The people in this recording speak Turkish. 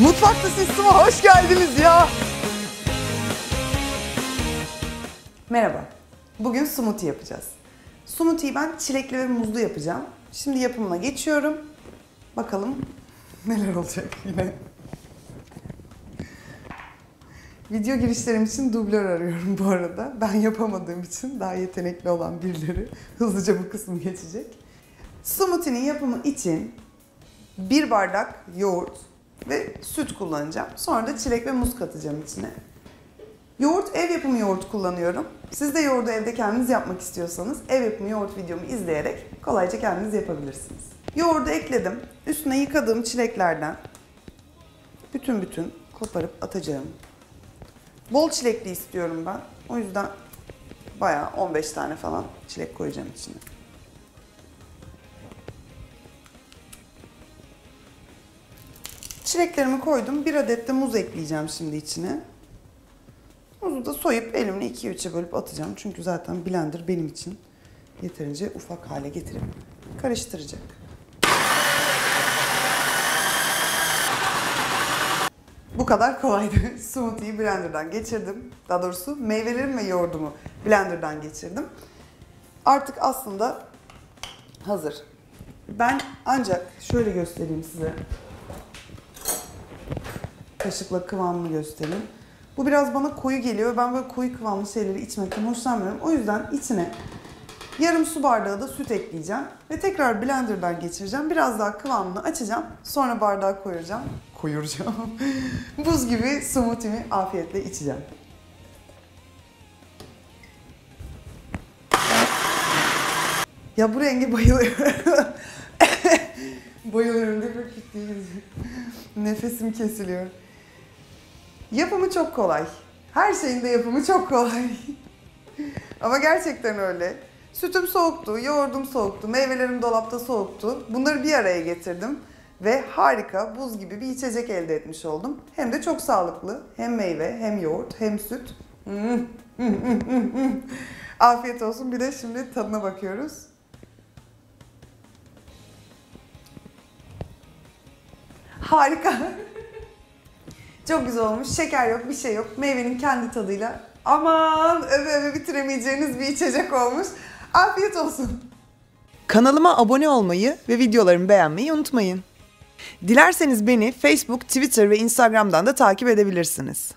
Mutfakta Sistem'a hoş geldiniz ya. Merhaba. Bugün smoothie yapacağız. Smoothie'yi ben çilekli ve muzlu yapacağım. Şimdi yapımına geçiyorum. Bakalım neler olacak yine. Video girişlerim için dublör arıyorum bu arada. Ben yapamadığım için daha yetenekli olan birileri hızlıca bu kısmı geçecek. Smoothie'nin yapımı için bir bardak yoğurt ve süt kullanacağım. Sonra da çilek ve muz katacağım içine. Yoğurt, ev yapımı yoğurt kullanıyorum. Siz de yoğurdu evde kendiniz yapmak istiyorsanız ev yapımı yoğurt videomu izleyerek kolayca kendiniz yapabilirsiniz. Yoğurdu ekledim. Üstüne yıkadığım çileklerden bütün bütün koparıp atacağım. Bol çilekli istiyorum ben. O yüzden bayağı 15 tane falan çilek koyacağım içine. Çileklerimi koydum. Bir adet de muz ekleyeceğim şimdi içine. Muzu da soyup elimle 2-3'e bölüp atacağım. Çünkü zaten blender benim için yeterince ufak hale getirip karıştıracak. Bu kadar kolaydı. Smoothie'yi blenderdan geçirdim. Daha doğrusu meyvelerim ve yoğurdumu blenderdan geçirdim. Artık aslında hazır. Ben ancak şöyle göstereyim size. Kaşıkla kıvamını göstereyim. Bu biraz bana koyu geliyor. Ben böyle koyu kıvamlı şeyleri içmekten hoşlanmıyorum. O yüzden içine yarım su bardağı da süt ekleyeceğim. Ve tekrar blenderdan geçireceğim. Biraz daha kıvamını açacağım. Sonra bardağa koyacağım. Koyuracağım. Buz gibi smoothie'mi afiyetle içeceğim. Ya bu renge bayılıyorum. bayılıyorum diye böyle gidiyor. Nefesim kesiliyor. Yapımı çok kolay. Her şeyin de yapımı çok kolay. Ama gerçekten öyle. Sütüm soğuktu, yoğurdum soğuktu, meyvelerim dolapta soğuktu. Bunları bir araya getirdim ve harika, buz gibi bir içecek elde etmiş oldum. Hem de çok sağlıklı. Hem meyve, hem yoğurt, hem süt. Afiyet olsun. Bir de şimdi tadına bakıyoruz. Harika. Çok güzel olmuş. Şeker yok, bir şey yok. Meyvenin kendi tadıyla. Aman öve öve bitiremeyeceğiniz bir içecek olmuş. Afiyet olsun. Kanalıma abone olmayı ve videolarımı beğenmeyi unutmayın. Dilerseniz beni Facebook, Twitter ve Instagram'dan da takip edebilirsiniz.